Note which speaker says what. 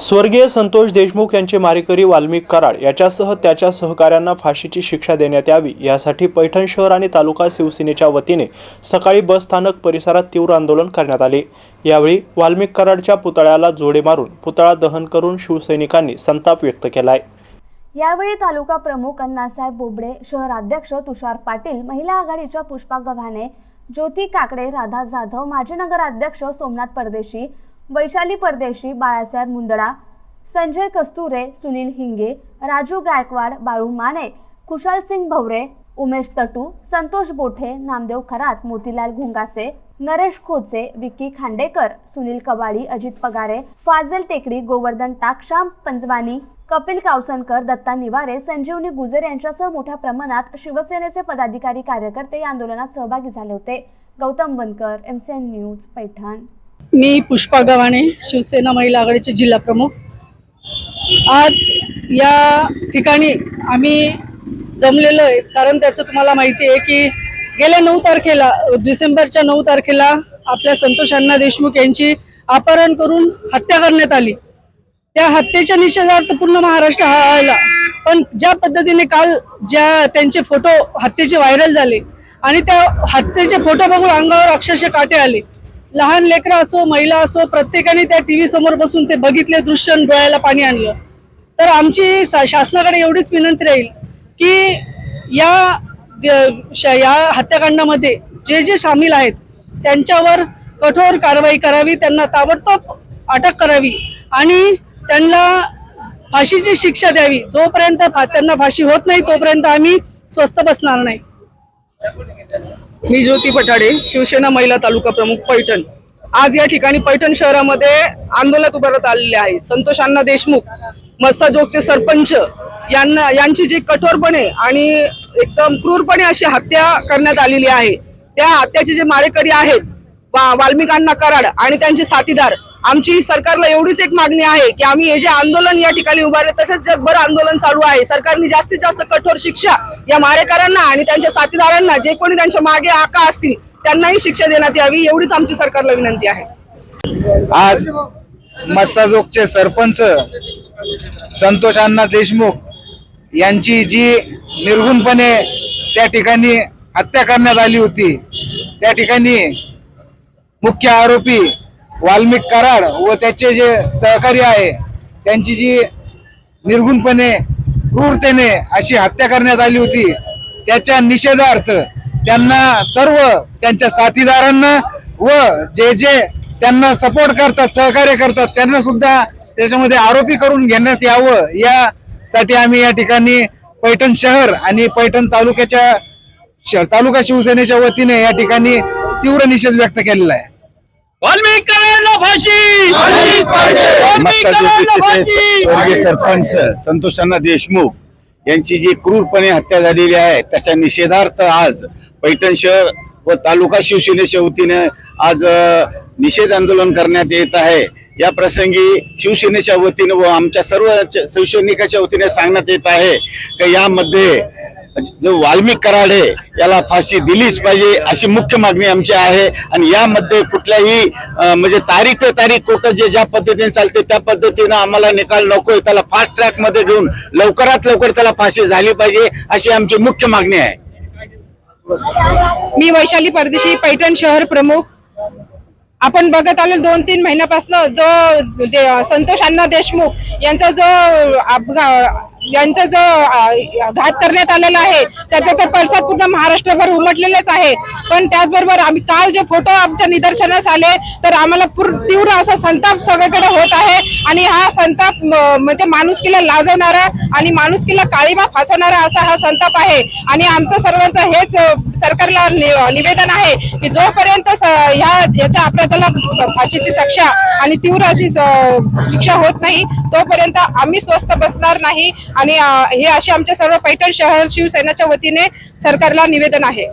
Speaker 1: स्वर्गीय संतोष देशमुख यांचे मारेकरी वाल्मिक कराड याच्यासह त्याच्या सहकाऱ्यांना फाशीची शिक्षा देण्यात यावी यासाठी पैठण शहर आणि तालुका शिवसेनेच्या वतीने सकाळी बस स्थानक परिसरात तीव्र आंदोलन करण्यात आले. यावेळी वाल्मिक कराडच्या पुतळ्याला जोडे मारून पुतळा दहन करून शिवसैनिकांनी संताप व्यक्त केलाय.
Speaker 2: यावेळी तालुका प्रमुख अण्णासाहेब बोबडे शहराध्यक्ष तुषार पाटील महिला आघाडीच्या पुष्पा गव्हाणे ज्योती काकडे राधा जाधव माजी नगराध्यक्ष सोमनाथ परदेशी वैशाली परदेशी बाळासाहेब मुंदडा संजय कस्तुरे सुनील हिंगे राजू गायकवाड बाळू माने कुशाल सिंग भवरे उमेश तटू संतोष बोठे नामदेव खरात मोतीलाल घुंगासे नरेश खोचे विक्की खांडेकर सुनील कवाडी अजित पगारे फाजल टेकडी गोवर्धन टाकशाम पंजवानी कपिल कावसनकर दत्ता निवारे संजीवनी गुजर यांच्यासह मोठ्या प्रमाणात शिवसेनेचे पदाधिकारी कार्यकर्ते या आंदोलनात सहभागी झाले होते. Gautam Bankar M C N news Paithan.
Speaker 3: मी पुष्पा गव्हाणे शिवसेना महिला आघाडीचे जिल्हा प्रमुख. आज या ठिकाणी आम्ही जमलेलो आहे. कारण त्याचं तुम्हाला माहिती आहे की गेल्या नऊ तारखेला डिसेंबरच्या नऊ तारखेला आपल्या संतोष अण्णा देशमुख यांची अपहरण करून हत्या करण्यात आली. त्या हत्येच्या निषेधार्थ पूर्ण महाराष्ट्र हा आला पण ज्या पद्धतीने काल ज्या त्यांचे फोटो हत्येचे व्हायरल झाले आणि त्या हत्येचे फोटो बघून अंगावर अक्षरशः काटे आले. लहान लेकरं असो महिला असो प्रत्येकाने त्या टी व्ही समोर बसून ते बघितले दृश्य आणि डोळ्याला पाणी आणलं. तर आमची शासनाकडे एवढीच विनंती राहील की या श- या हत्याकांडामध्ये जे जे सामील आहेत त्यांच्यावर कठोर कारवाई करावी त्यांना ताबडतोब अटक करावी आणि त्यांना फाशीची शिक्षा द्यावी. जोपर्यंत फा- त्यांना फाशी होत नाही तोपर्यंत आम्ही स्वस्थ बसणार नाही.
Speaker 4: मी ज्योती पठाडे शिवसेना महिला तालुका प्रमुख पैठण. आज या ठिकाणी पैठण शहरामध्ये आंदोलन उभारण्यात आलेले आहे. संतोष अण्णा देशमुख मत्साजोगचे सरपंच यांना यांची जी कठोरपणे आणि एकदम क्रूरपणे अशी हत्या करण्यात आलेली आहे. त्या हत्याचे जे मारेकरी आहेत वा- कराड आणि त्यांचे साथीदार आमची सरकारला एवढीच एक मागणी आहे की आम्ही हे जे आंदोलन या ठिकाणी उभारले तसेच जगभर आंदोलन चालू आहे. सरकारने जास्तीत जास्त कठोर शिक्षा या मारेकऱ्यांना आणि त्यांच्या साथीदारांना जे कोणी त्यांच्या मागे आका असतील त्यांनाही शिक्षा देण्यात यावी एवढीच आमची सरकारला विनंती आहे.
Speaker 5: आज मस्साजोगचे सरपंच संतोष अण्णा देशमुख यांची जी निर्गुणपणे त्या ठिकाणी हत्या करण्यात आली होती त्या ठिकाणी मुख्य आरोपी वाल्मिक कराड व त्याचे जे सहकारी आहे त्यांची जी निर्गुणपणे क्रूरतेने अशी हत्या करण्यात आली होती त्याच्या निषेधार्थ त्यांना सर्व त्यांच्या साथीदारांना व जे जे त्यांना सपोर्ट करतात सहकार्य करतात त्यांना सुद्धा त्याच्यामध्ये आरोपी करून घेण्यात यावं. यासाठी आम्ही या ठिकाणी पैठण शहर आणि पैठण तालुक्याच्या श- तालुका शिवसेनेच्या वतीने या ठिकाणी तीव्र निषेध व्यक्त केलेला आहे.
Speaker 6: सरपंच संतोष अण्णा देशमुख यांची जी क्रूरपणे हत्या झालेली आहे त्याच्या निषेधार्थ आज पैठण शहर व तालुका शिवसेनेच्या वतीने आज निषेध आंदोलन करण्यात येत आहे. या प्रसंगी शिवसेनेच्या वतीने व आमच्या सर्व च- शिवसैनिकाच्या वतीने सांगण्यात येत आहे की यामध्ये म्हणजे जो वाल्मिक कराड आहे याला फाशी दिलीच पाहिजे अशी मुख्य मागणी आमची आहे. आणि यामध्ये कुठल्याही म्हणजे तारीख तारीख कोर्ट जे ज्या पद्धतीने चालते त्या पद्धतीनं आम्हाला निकाल नकोय. त्याला फास्ट ट्रॅकमध्ये घेऊन लवकरात लवकर त्याला फाशी झाली पाहिजे अशी आमची मुख्य मागणी आहे.
Speaker 3: मी वैशाली परदेशी पैठण शहर प्रमुख. आपण बघत आलो दोन तीन महिन्यापासून जो संतोष अण्णा देशमुख यांचा जो अपघात यांचा जो घात करण्यात आलेला आहे त्याचा तर पडसाद पूर्ण महाराष्ट्रभर उमटलेलेच आहे. पण त्याचबरोबर आम्ही काल जे फोटो आमच्या निदर्शनास आले तर आम्हाला तीव्र असा संताप सगळीकडे होत आहे. आणि हा संताप म्हणजे माणुसकीला लाजवणारा आणि माणुसकीला काळीमा फासवणारा असा हा संताप आहे. आणि आमचं सर्वांचं हेच सरकारला नि- निवेदन आहे की जोपर्यंत ह्या याच्या अपराधाला फाशीची शिक्षा आणि तीव्र अशी शिक्षा होत नाही तोपर्यंत आम्ही स्वस्त बसणार नाही. आणि हे असे आमच्या सर्व पैठण शहर शिवसेनेच्या वतीने सरकारला निवेदन आहे.